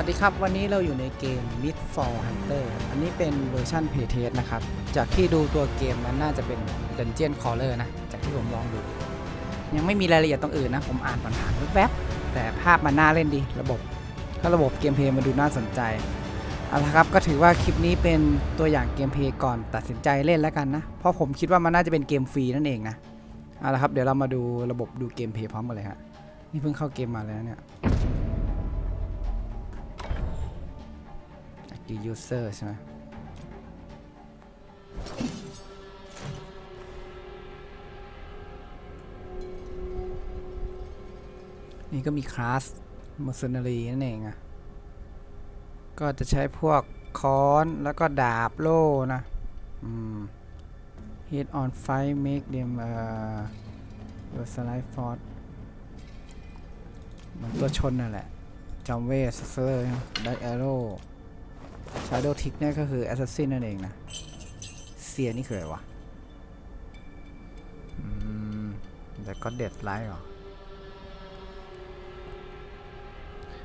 สวัสดีครับ วันนี้เราอยู่ในเกม Mid for Hunter อันนี้เป็นเวอร์ชัน Playtest นะครับ จากที่ดูตัวเกมมันน่าจะเป็น Dungeon Crawler นะ จากที่ผมลองดู ยังไม่มีรายละเอียดตรงอื่นนะ ผมอ่านผ่านๆแวบๆแต่ภาพมันน่าเล่นดี ระบบถ้าระบบเกมเพย์มันดูน่าสนใจเอาละครับก็ถือว่าคลิปนี้เป็นตัวอย่างเกมเพย์ก่อนตัดสินใจเล่นแล้วกันนะ เพราะผมคิดว่ามันน่าจะเป็นเกมฟรีนั่นเองนะเอาละครับเดี๋ยวเรามาดูระบบดูเกมเพย์พร้อมกันเลยฮะนี่เพิ่งเข้าเกมมาเลยนะเนี่ย active user ใช่ไหมนี่ก็มีคลาส mercenary นั่นเองอะก็จะใช้พวกค้อนแล้วก็ดาบโล่นะ อืม hit on fight make them uh your slide force มือนตัวชนนั่นแหละจอมเวสเซอร์ดักแอโร่ Shadow Tick เนี่ยก็คือ Assassin นั่นเองนะเสียนี่คืออะไรวะอืมแต่ก็เด็ดไลท์เหรอ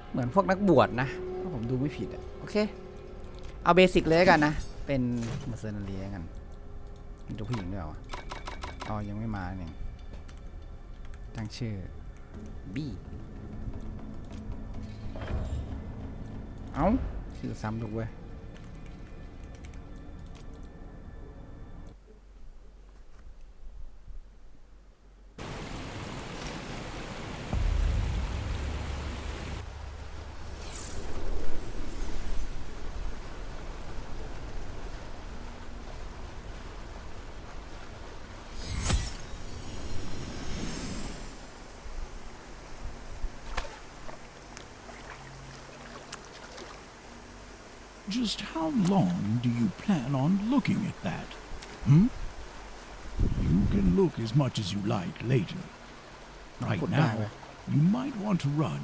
เหมือนพวกนักบวชนะถ้าผมดูไม่ผิดอะโอเค เอาเบสิกเลยแล้วกันนะ เป็นมาเซอร์นารีแล้วกันมีตัวผู้หญิงด้วยเหรอวะอ๋อยังไม่มาเนี่ยตั้งชื่อบี้เอ้า ชื่อซ้ำถูกเว้ย Just how long do you plan on looking at that? Hmm? You can look as much as you like later. น้อง Right พูดได้เว้ย now, you might want to run.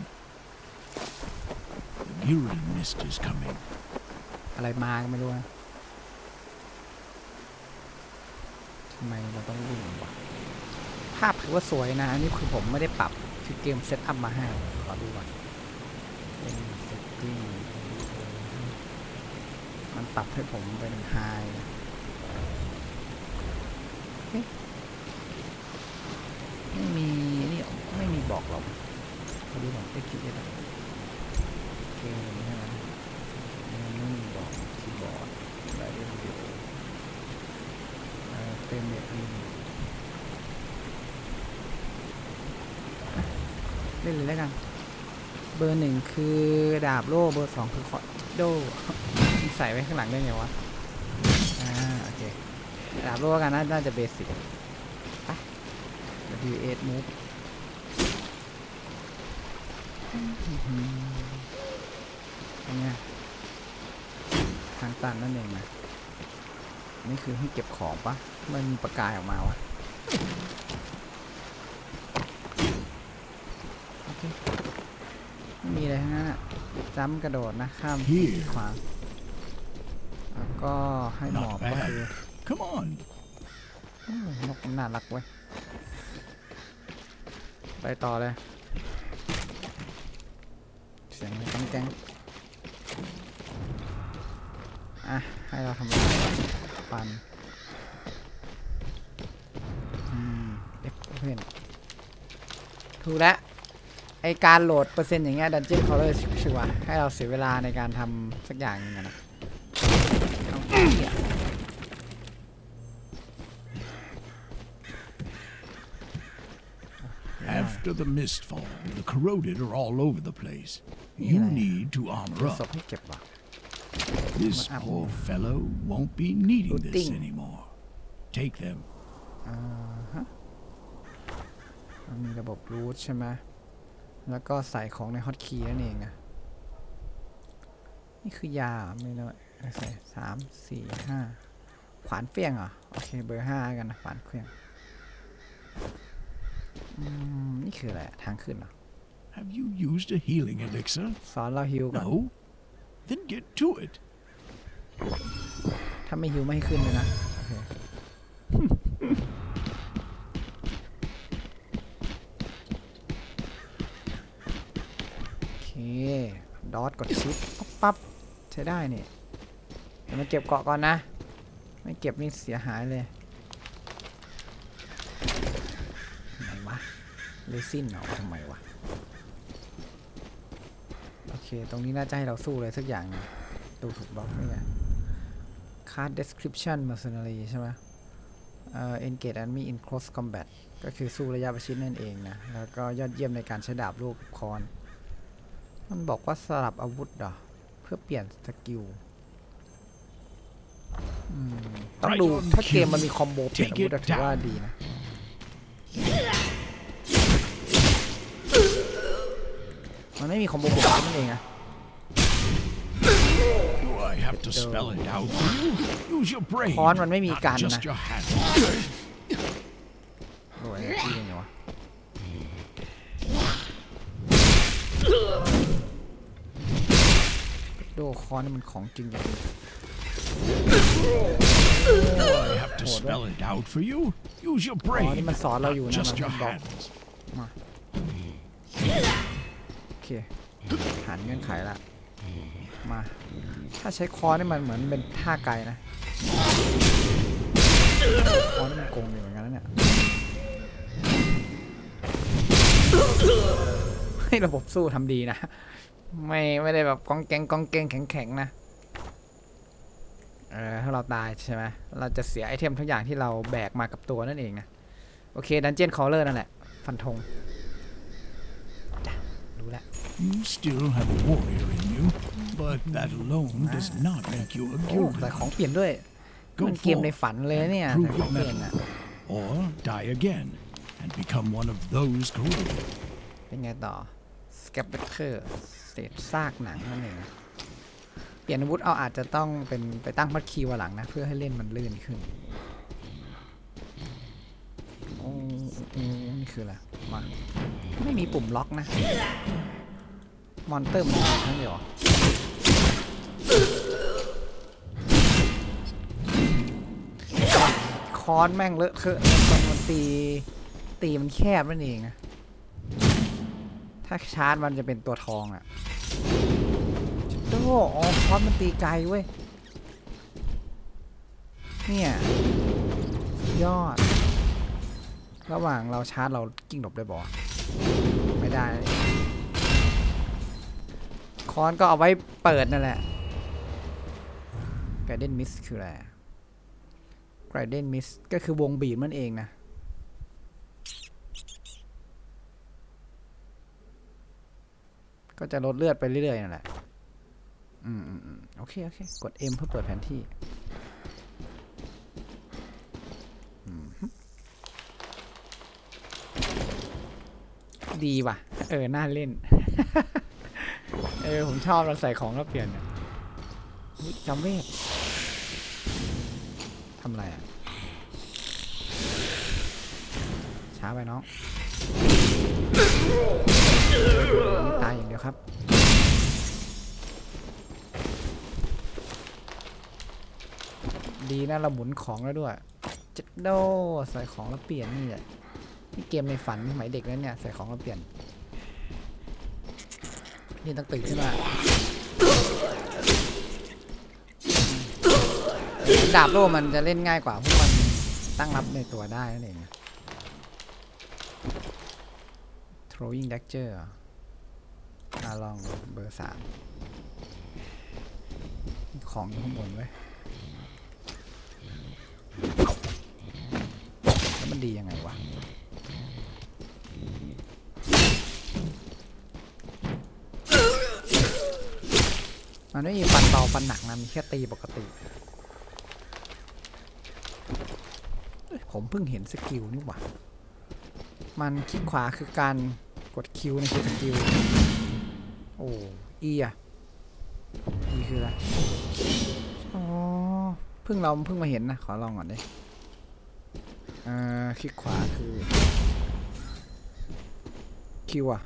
The Gildan mist is coming. อะไรมาก็ไม่รู้นะทำไมเราต้องวิ่งวะภาพถือว่าสวยนะอันนี้คือผมไม่ได้ปรับ คือเกมเซตอัพมาให้ขอดูก่อนเป็นเซตติ้ง มันปรับให้ผมเป็นไฮไม่มีนี่ไม่มีบอกหรอกขอดูก่อนเอ็กซ์คิดได้เกมใช่ไหมไม่มีบอกคีย์บอร์ดได้เล่นอยู่เอ่อเฟรมเรทมีอะเล่นเลยแล้วกัน เบอร์หนึ่งคือดาบโล่ เบอร์สองคือคอโด ส่ไว้ข้างหลังได้ไงวะ อ่าโอเคดาบโล่กันนะน่าจะเบสิกไป W8 move อื้อหือเป็นไงทางตันนั่นเองนะนี่คือให้เก็บของปะมันมีประกายออกมาวะโอเคไม่มีอะไรทั้งนั้นอะจ้ำกระโดดนะ ข้ามที่กีดขวางแล้ว ก็ให้หมอบก็คือ Come on. อืมนกมันน่ารักเว้ย ไปต่อเลย เสียงมันต้องแกงอะ ให้เราทำอะไรปันอืมเอฟเพนถูกแล้วไอการโหลดเปอร์เซ็นต์อย่างเงี้ยดันเจี้เขาเลยชัวร์ให้เราเสียเวลาในการทำสักอย่างหนึงอะนะ เอาเหี้ย After the mistfall, the corroded are all over the place. You Yeah. need to มี armor ศพ up. ให้เก็บว่ะ This Armor up. poor fellow won't be needing this Looting. anymore. Take them. อ่าฮะมันมีระบบรูทใช่ไหม แล้วก็ใส่ของในฮอตคีย์นั่นเองนะ นี่คือยาไม่เลย ใส่สามสี่ห้าขวานเฟี้ยงเหรอ โอเค เบอร์ห้ากันนะขวานเฟี้ยงอืมนี่คืออะไรอะทางขึ้นเหรอ Have you used a healing elixir? สอนเราฮิวก่อน No? Then get to it. ถ้าไม่ฮิวไม่ให้ขึ้นเลยนะโอเคโอเคดอทกดชิปปั๊บปั๊บใช้ได้นี่เดี๋ยวมาเก็บเกาะก่อนนะ ไม่เก็บนี่เสียหายเลยไหนวะเลซินเหรอทำไมวะโอเค ตรงนี้น่าจะให้เราสู้เลยสักอย่างนึงดูถูกบล็อกนี่ไง card description mercenary ใช่ไหมเอ่อ engage enemy in close combat ก็คือสู้ระยะประชิดนั่นเองนะ แล้วก็ยอดเยี่ยมในการใช้ดาบลูกคอน มันบอกว่าสลับอาวุธเหรอ เพื่อเปลี่ยนสกิล ต้องดูถ้าเกมมันมีคอมโบเปลี่ยนอาวุธอะถือว่าดีนะมันไม่มีคอมโบเปลี่ยนอาวุธนั่นเองอะ Do I have to spell it out for you? Use your brain. ค้อนมันไม่มี not กัน just นะ your hand. โอ้ยที่ยังไงวะโดคอนนี่มันของจริงอย่างนี้ Do I have to spell it out for you? Use your brain. นี่มันสอนเราอยู่ not นะ just มัน your บอก hands. โอเคหารเงื่อนไขละ มา ถ้าใช้คอนนี่มันเหมือนเป็นท่าไกลนะคอนนี่มันโกงอยู่เหมือนกันนะเนี่ยให้ระบบสู้ทำดีนะ ไม่ไม่ได้แบบกองแกงกองแกงแข็งแข็งๆนะ เออถ้าเราตายใช่ไหมเราจะเสียไอเทมทุกอย่างที่เราแบกมากับตัวนั่นเองนะ โอเคดันเจียนคอลเลอร์นั่นแหละ ฟันธงจ้ะรู้แล้ว You still have a warrior in you, but that alone does not make you a โอ้แต่ guild ของเปลี่ยนด้วย Go มันเกมใน forth ฝันเลยเนี่ย Prove แต่ของ your เปลี่ยน mettle. อะ or die again and become one of those corrupted. เป็นไงต่อสแกปเปอร์เศษซากหนังนั่นเอง เปลี่ยนอาวุธเอาอาจจะต้องเป็นไปตั้งพัดคีย์วันหลังนะ เพื่อให้เล่นมันลื่นขึ้นโอ้โอ้นี่คืออะไรมาไม่มีปุ่มล็อกนะ มอนเตอร์มันมีทั้งเดียวเหรอคอนแม่งเลอะเทอะตรงมันตี ตีมันแคบนั่นเองนะถ้าชาร์จมันจะเป็นตัวทองอะ่ะ โอ้อ๋อคอนมันตีไกลเว้ย เนี่ย ยอด ระหว่างเราชาร์จเรากิ้งหลบได้บอไม่ได้ คอนก็เอาไว้เปิดนั่นแหละ g กเดนมิสคืออะไร g กเดนมิสก็คือวงบีบมันเองนะก็จะลดเลือดไปเรื่อยๆนั่นแหละ อืมอืมอืมโอเค โอเค กด M เพื่อเปิดแผนที่อืมฮึดีว่ะ เออ น่าเล่น เออ ผมชอบเราใส่ของแล้วเปลี่ยนเนี่ยอุ๊ยจำเวททำอะไรอะ ช้าไปน้อง ตายอย่างเดียวครับ ดีนะเราหมุนของแล้วด้วยจ็ดโดใส่ของแล้วเปลี่ยนนี่แหละนี่เกมในฝันสมัยเด็กแล้วเนี่ยใส่ของแล้วเปลี่ยน นี่ต้องตื่นขึ้นมาดาบโล่มันจะเล่นง่ายกว่าเพราะมันตั้งรับในตัวได้นั่นเอง throwing dagger เหรออะลองเบอร์สามของอยู่ข้างบนไว้ยแล้วมัน ดียังไงวะมันไม่มีฟันเบาฟันหนักนะมีแค่ตีปกติ ผมเพิ่งเห็นสกิลนี่หว่า มันคลิกขวาคือการกดคิวในคือสกิล โอ้ E อะ E คืออะไร อ๋อ เพิ่งเราเพิ่งมาเห็นนะ ขอลองก่อนดิ อคลิกขวาคือคิวอะ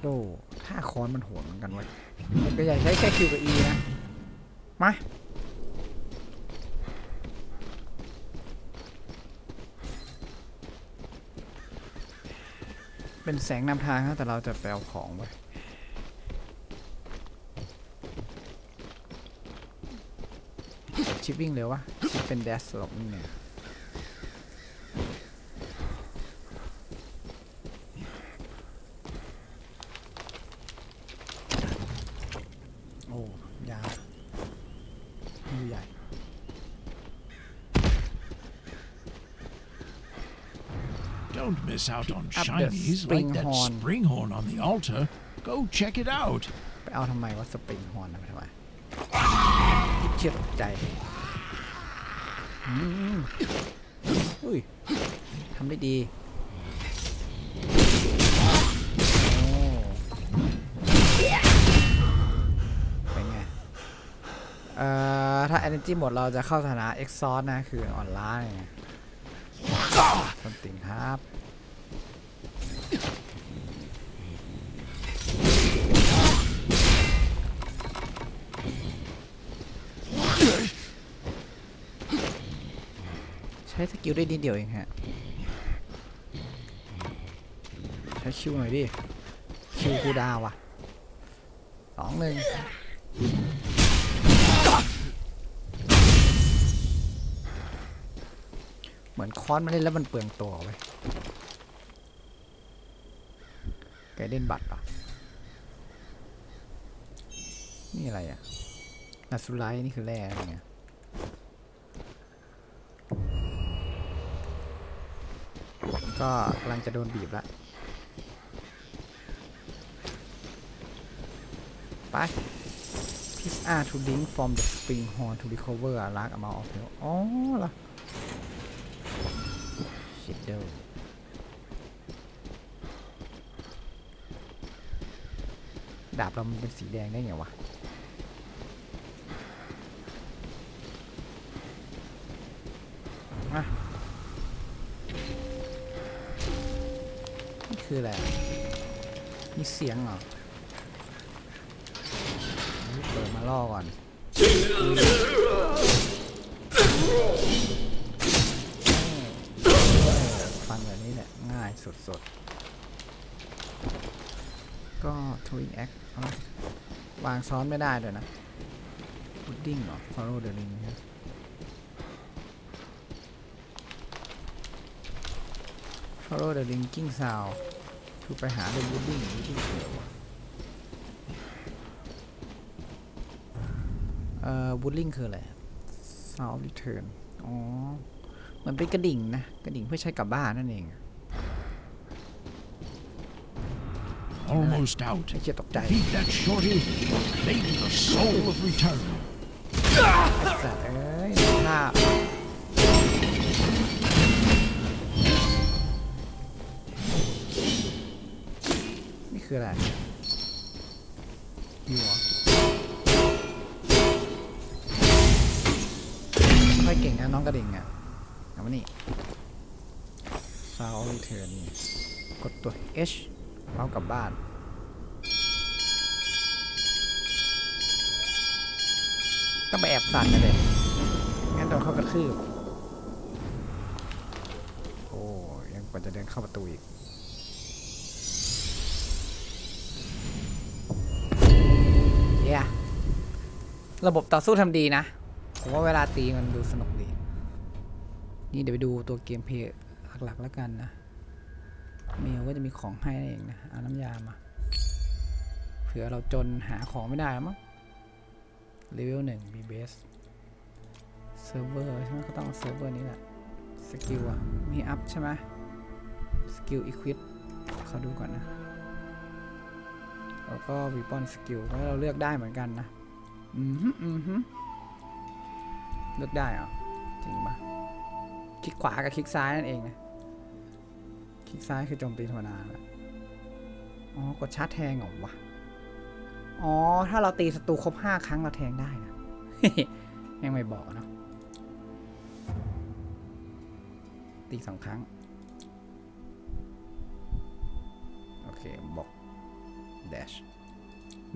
โดท่าคอนมันโหดเหมือนกันเว้ยก็อย่าใช้แค่คิวกับอีนะ มาเป็นแสงนำทางนะแต่เราจะแปลของไปชิปวิ่งเร็ววะชิปเป็นแดสหลบนี่เนี่ย Don't miss out on Up the shinies like that springhorn. springhorn on the altar. Go check it out. ไปเอาทำไมวะสปริงฮอนนะไปทำไมเชี่ยตกใจอืมอุ้ยทำได้ดีโอ้เป็นไง เอ่อ ถ้า energy หมดเราจะเข้าสถานะ exhaust นะ คืออ่อนล้าไง ต้นติ่งครับใช้สกิลได้นิดเดียวเองฮะ ใช้คิวหน่อยดิ คิวคูดาวะสองหนึ่ง มือนค้อนมาเล่นแล้วมันเปลืองตัวไว้ยไกเด่นบัตรเหรอนี่อะไรอะนาซูไลนี่คือแร่อะไรเงี้ยก็กำลังจะโดนบีบล้วไป Piece R to link from the spring horn to recover a large amount of health อ๋อ เหรอ Shadow ดาบเรามันเป็นสีแดงได้ไงวะนี่คืออะไรมีเสียงเหรอเปิดมาล่อก่อน สดสดก็ทูอิงแอควางซ้อนไม่ได้เลยนะพุดดิ้งเหรอ follow the link ครัฟอลโล่เดอะลิงกิ้งซาวคือไปหาเรื่องบุดดิ้งบุดดิ้งเขียวเอ่อบูดดิ้งคืออะไรซาวรีเทิร์นอ๋อ เหมือนเป็นกระดิ่งนะ กระดิ่งเพื่อใช้กลับบ้านนั่นเอง Almost out. ไอ้เชี่ยตกใจ Defeat that shorty. Claim the soul of return. สัตว์เอ้ยภาพนี่คืออะไรอยู่เหรอไม่ค่อยเก่งนะน้องกระดิ่งอะเอามานี่ Sound Return นี่กดตัว H เอากลับบ้าน ต้องไปแอบสั่นกันเลยงั้นโดนเขากระทืบโอ้ยังกว่าจะเดินเข้าประตูอีกเย้ระบบต่อสู้ทำดีนะ ผมว่าเวลาตีมันดูสนุกดี นี่เดี๋ยวไปดูตัวเกมเพลย์หลักๆแล้วกันนะ เมลก็จะมีของให้นั่นเองนะเอาน้ำยามาเผื่อเราจนหาของไม่ได้มั้งเลเวลหนึ่งมีเบสเซิร์ฟเวอร์ใช่ไหมก็ต้องเซิร์ฟเวอร์นี้แหละสกิลอะมีอัพใช่ไหมสกิลอีควิ p เขาดูก่อนนะแล้วก็วีปอนสกิลก็เราเลือกได้เหมือนกันนะ อืมฮึอืมฮึเลือกได้เหรอ จริงปะคลิกขวากับคลิกซ้ายนั่นเองนะ คลิกซ้ายคือโจมตีธรรมดาแหละอ๋อ กดชาร์จแทงเหรอวะ อ๋อ ถ้าเราตีศัตรูครบห้าครั้งเราแทงได้นะยังไม่บอกเนาะ ตีสองครั้ง โอเค บอก dash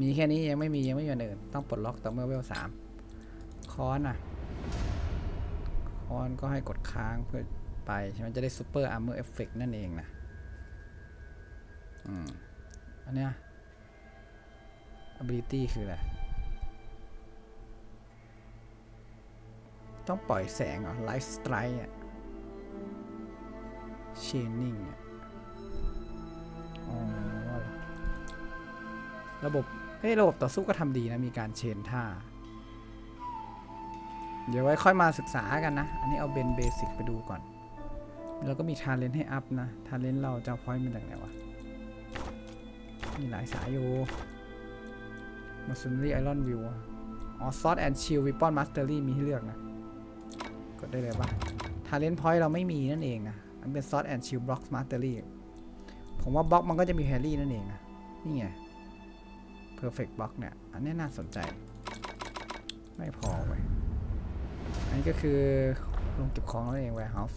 มีแค่นี้ยังไม่มียังไม่มีอันอื่น ต้องปลดล็อกต่อเมื่อเวลสามคอนอะคอนก็ให้กดค้างเพื่อ ไปใช่ไหมจะได้ซูเปอร์อาร์เมอร์เอฟเฟกนั่นเองนะอืมอันเนี้ย ability คืออะไร ต้องปล่อยแสงเหรอไลฟ์สไตร์อะเชนนิ่งอะอ๋อระบบเฮ้ยระบบต่อสู้ก็ทำดีนะ มีการเชนท่า เดี๋ยวไว้ค่อยมาศึกษากันนะ อันนี้เอาเบนเบสิกไปดูก่อน แล้วก็มีทาเลนให้อัพนะทาเลนเราจะพอยต์มาจากไหนวะ มีหลายสายอยู่มาซุนรี่ไอรอนวิวอ๋อซอสแอนชิลวิปปอนมาสเตอรี่มีให้เลือกนะ กดได้เลยปะทาเลนพอยต์เราไม่มีนั่นเองนะมันเป็นซอสแอนชิลบล็อกมาสเตอรี่ผมว่าบล็อกมันก็จะมีแฮร์รี่นั่นเองนะ นี่ไง perfect block เนี่ย อันนี้น่าสนใจ ไม่พอไว้ยอันนี้ก็คือลงเก็บของนั่นเอง warehouse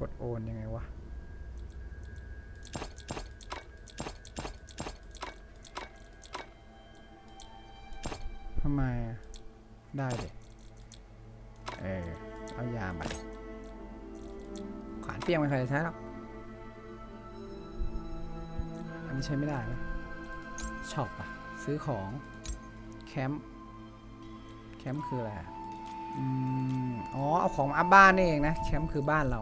กดโอนยังไงวะ ทำไม ได้เด็เออ เอายามาขวานเปียงไม่เคยใช้หรอก อันนี้ใช้ไม่ได้นะช็อปอะซื้อของ แคมป์ แคมป์คืออะไรอืมอ๋อ เอาของมาอัพบ้านนี่เองนะ แคมป์คือบ้านเรา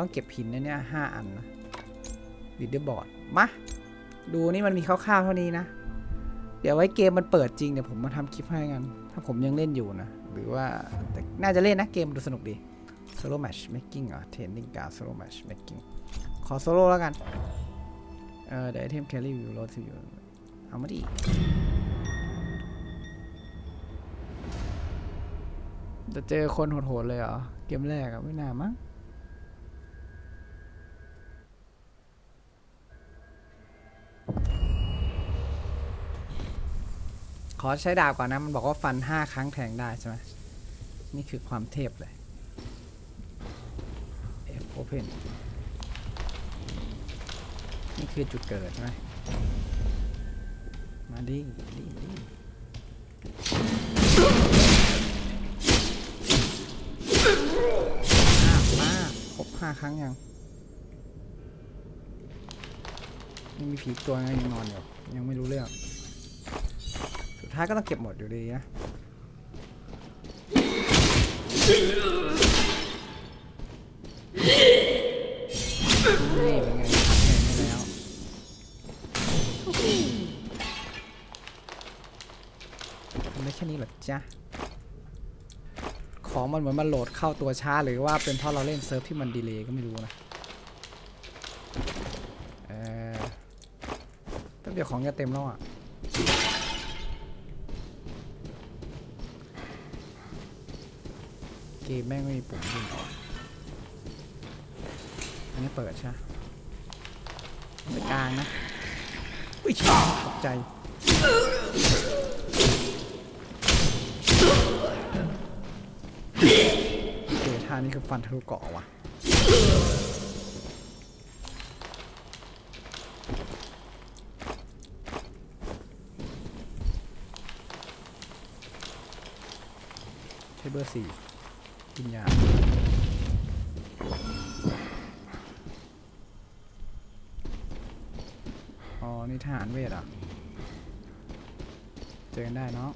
ต้องเก็บหินนะเนี่ยห้าอันนะลีดเดอร์บอร์ดมาดูนี่มันมีคร่าวๆเท่านี้นะ เดี๋ยวไว้เกมมันเปิดจริงเดี๋ยวผมมาทำคลิปให้กัน ถ้าผมยังเล่นอยู่นะ หรือว่าแต่น่าจะเล่นนะเกมดูสนุกดี solo match making เหรอ training การ solo match making ขอโซโล่แล้วกัน เออเดี๋ยวไอเทม carry view load view เอามาดิจะเจอคนโหดๆเลยเหรอ เกมแรกอะไม่น่ามั้ง ขอใช้ดาบก่อนนะ มันบอกว่าฟัน5ครั้งแทงได้ใช่ไหมนี่คือความเทพเลย F open นี่คือจุดเกิดใช่ไหมมาดิดิดิมากมาครบห้าครั้งยังยังมีผีตัวไงยังนอนอยู่ ยังไม่รู้เรื่อง ท้ายก็ต้องเก็บหมดอยู่ดีนะนี่เป็นไงแทนให้แล้วทำได้แค่นี้เหรอจ๊ะ ของมันเหมือนมันโหลดเข้าตัวช้าหรือว่าเป็นเพราะเราเล่นเซิร์ฟที่มันดีเลย์ก็ไม่รู้นะเออแป๊บเดียวของจะเต็มแล้วอะ เก มแม่งไม่มีปุ่มยิงออกอันนี้เปิดใช่ไหมไปกลางนะอุ้ยตกใจเคท่านี้คือฟันทะลุเกาะว่ะใช้เบอร์สี่ กินยาอ๋อ นี่ทหารเวทอะ เจอกันได้เนาะ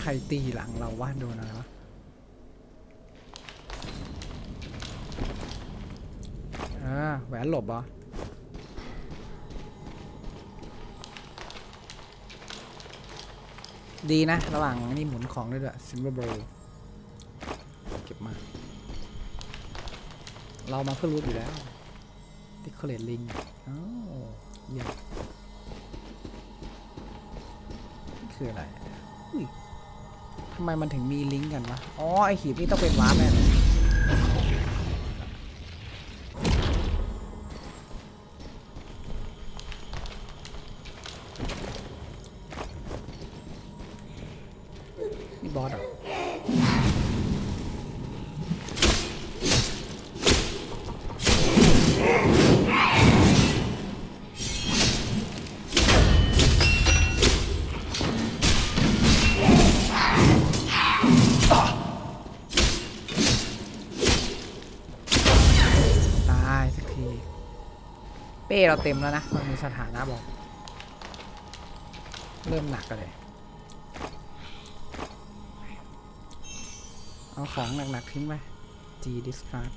ใครตีหลังเราว่าโดนอะไรวะ อ่าแหวนหลบเหรอดีนะ ระหว่างนี่หมุนของด้วยด้วยซิมเบอร์โบเก็บมา เรามาเพื่อรู้อยู่แล้วดิคอเลตลิงอ้าวเยี่ยมนี่คืออะไรอุ้ยทำไมมันถึงมีลิงก์กันวะ อ๋อ ไอหีบนี่ต้องเป็นวาร์ปแน่เลย เราเต็มแล้วนะมันมีสถานะบอก เริ่มหนักกันเลย เอาของหนักๆทิ้งไป G discard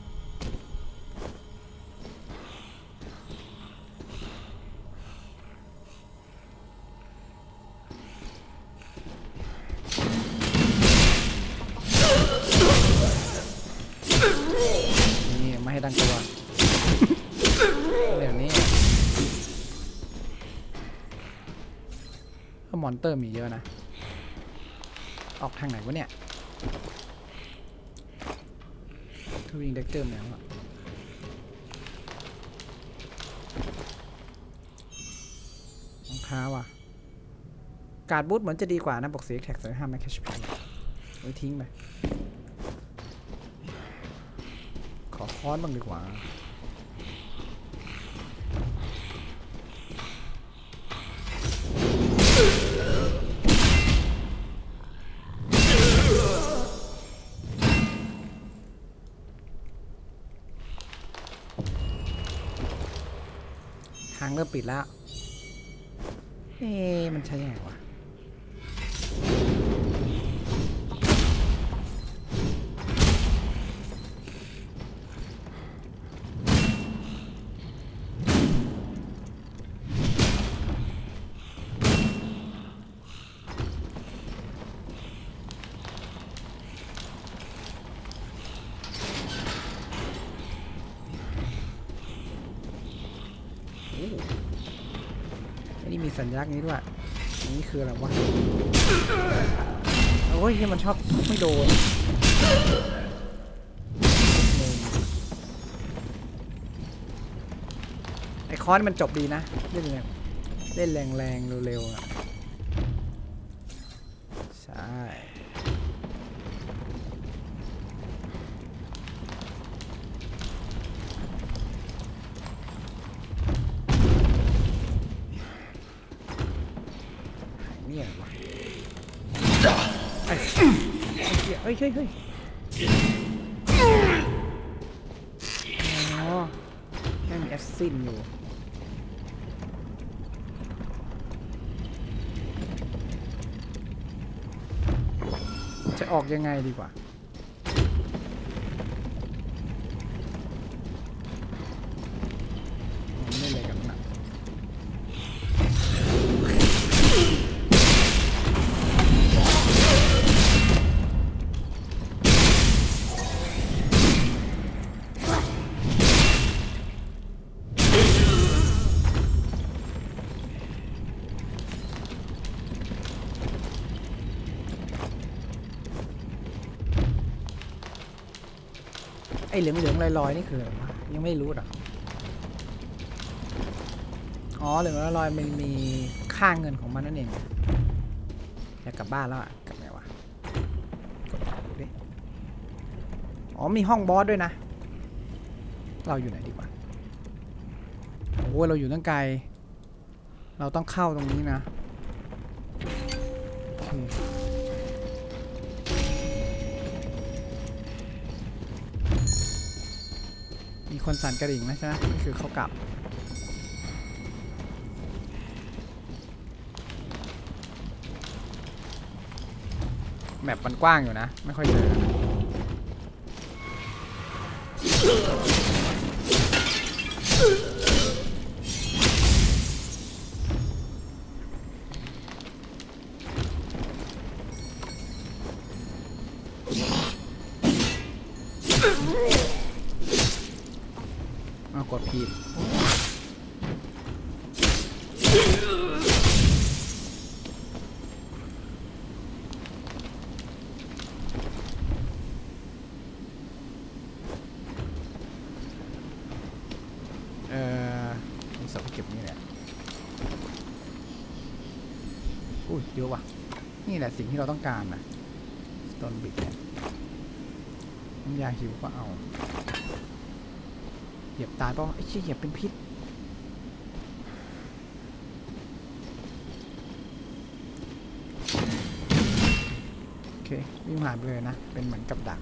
นี่ไม่ให้ตั้งตัวเดี๋ยว ก็มอนเตอร์มีเยอะนะ ออกทางไหนวะเนี่ยทวิงเด็กเจอร์แมวอะรองเท้าอะ การบูทเหมือนจะดีกว่านะบอกเสียแท็กเสียห้าแมคแคชพีไว้ทิ้งไป ขอค้อนบ้างดีกว่าางเริ่มปิดแล้ว เฮ้มันใช่ยังไงวะ นี้มีสัญลักษ์นี้ด้วยอันนี้คืออะไรวะโอ้ยที่มันชอบไม่โดนไอคอนมันจบดีนะ เล่นแรงเล่นแรงแรงๆเร็วๆอะ ใช่ เนี่ยอะไรวะไอ้เหี้ยเฮ้ยเฮ้ยเฮ้ยอ๋อแม่งแอสซินอยู่จะออกยังไงดีกว่า เหลืองเหลืองๆลอยๆนี่คืออะไรวะยังไม่รู้อะอ๋อเหลืองลอยๆมันมีค่าเงินของมันนั่นเองอยากกลับบ้านแล้วอะกลับไงวะกดดูดิอ๋อมีห้องบอสด้วยนะ เราอยู่ไหนดีกว่าโอ้เราอยู่ตั้งไกล เราต้องเข้าตรงนี้นะโอเค คนสั่นกระดิ่งไหมใช่ไหมนี่คือเขากลับ แมปมันกว้างอยู่นะ ไม่ค่อยเจอ ยอะว่ะ นี่แหละสิ่งที่เราต้องการนะสโตนบิดเนี่ยน้ำยาหิวก็เอา เหยียบตายป่ะไอ้เชี่ยเหยียบเป็นพิษ โอเค วิ่งผ่านไปเลยนะ เป็นเหมือนกับดัก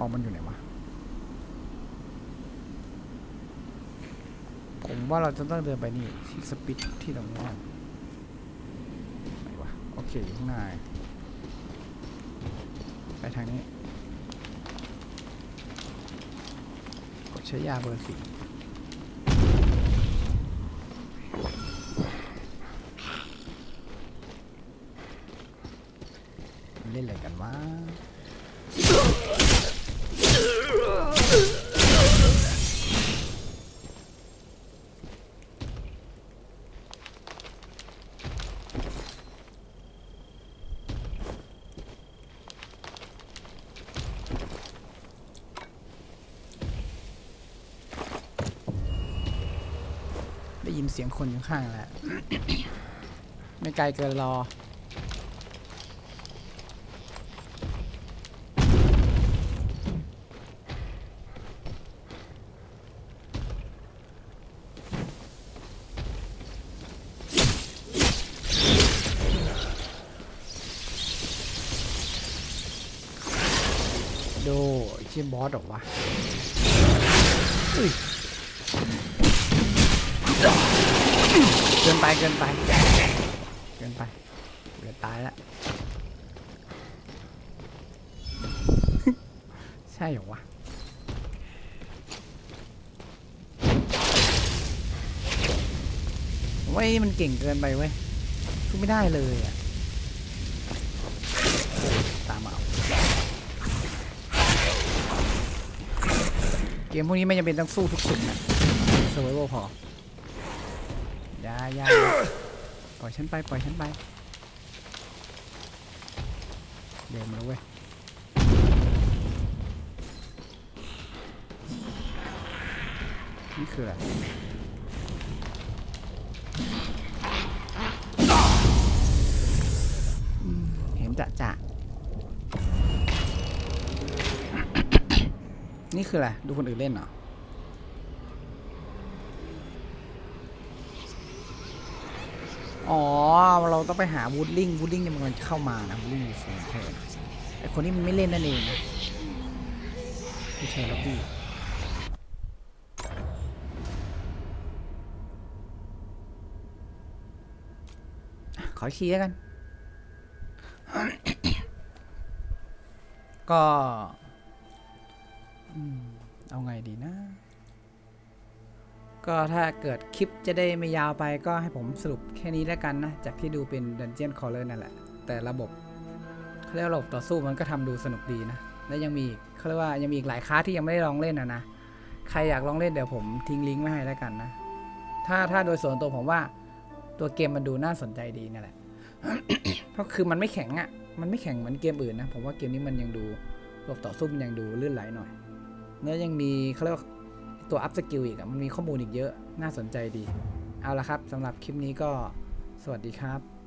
ออก มันอยู่ไหนวะผมว่าเราจะต้องเดินไปนี่ที่สปิดที่ตรงนั้นไหนวะโอเคอยู่ข้างในไปทางนี้กดใช้ยาเบอร์สี่เล่นอะไรกันวะ ได้ยิน เสียงคนอยู่ข้างแล้ว ไม่ไกลเกินรอดูไอ้เชี่ยบอสเหรอวะอุ้ย เกินไปเกินไปเกินไปเกือบตายแล้วใช่เหรอวะเว้ยมันเก่งเกินไปเว้ยสู้ไม่ได้เลยอะตามมาเอาเกมพวกนี้ไม่จำเป็นต้องสู้ทุกสุดนะเซอร์ไวพอ อย่าอย่าปล่อยฉันไปปล่อยฉันไปเดินมาแล้วเว้ยนี่คืออะไรเห็นจะจะนี่คืออะไร ดูคนอื่นเล่นเหรอ อ๋อ เราต้องไปหาวูดลิงวูดลิงเนี่ยมันจะเข้ามานะวูดลิงสูงเทนไอคนที่มันไม่เล่นนั่นเองนะไม่ใช่แล้วพี่อะขออีกทีแล้วกัน ก็เอาไงดีนะ ก็ถ้าเกิดคลิปจะได้ไม่ยาวไปก็ให้ผมสรุปแค่นี้แล้วกันนะ จากที่ดูเป็น Dungeon Crawler นั่นแหละ แต่ระบบเขาเรียกว่าระบบต่อสู้มันก็ทำดูสนุกดีนะ และยังมีเขาเรียกว่ายังมีอีกหลายคลาสที่ยังไม่ได้ลองเล่นนะนะ ใครอยากลองเล่นเดี๋ยวผมทิ้งลิงก์ไว้ให้แล้วกันนะ ถ้าถ้าโดยส่วนตัวผมว่าตัวเกมมันดูน่าสนใจดีนั่นแหละ เพราะคือมันไม่แข็งอะ่ะ มันไม่แข็งเหมือนเกมอื่นนะ ผมว่าเกมนี้มันยังดูระบบต่อสู้มันยังดูลื่นไหลหน่อย แล้วยังมีเขาเรียกว่า ตัวอัพสกิลอีกอมันมีข้อมูลอีกเยอะน่าสนใจดี เอาละครับสำหรับคลิปนี้ก็สวัสดีครับ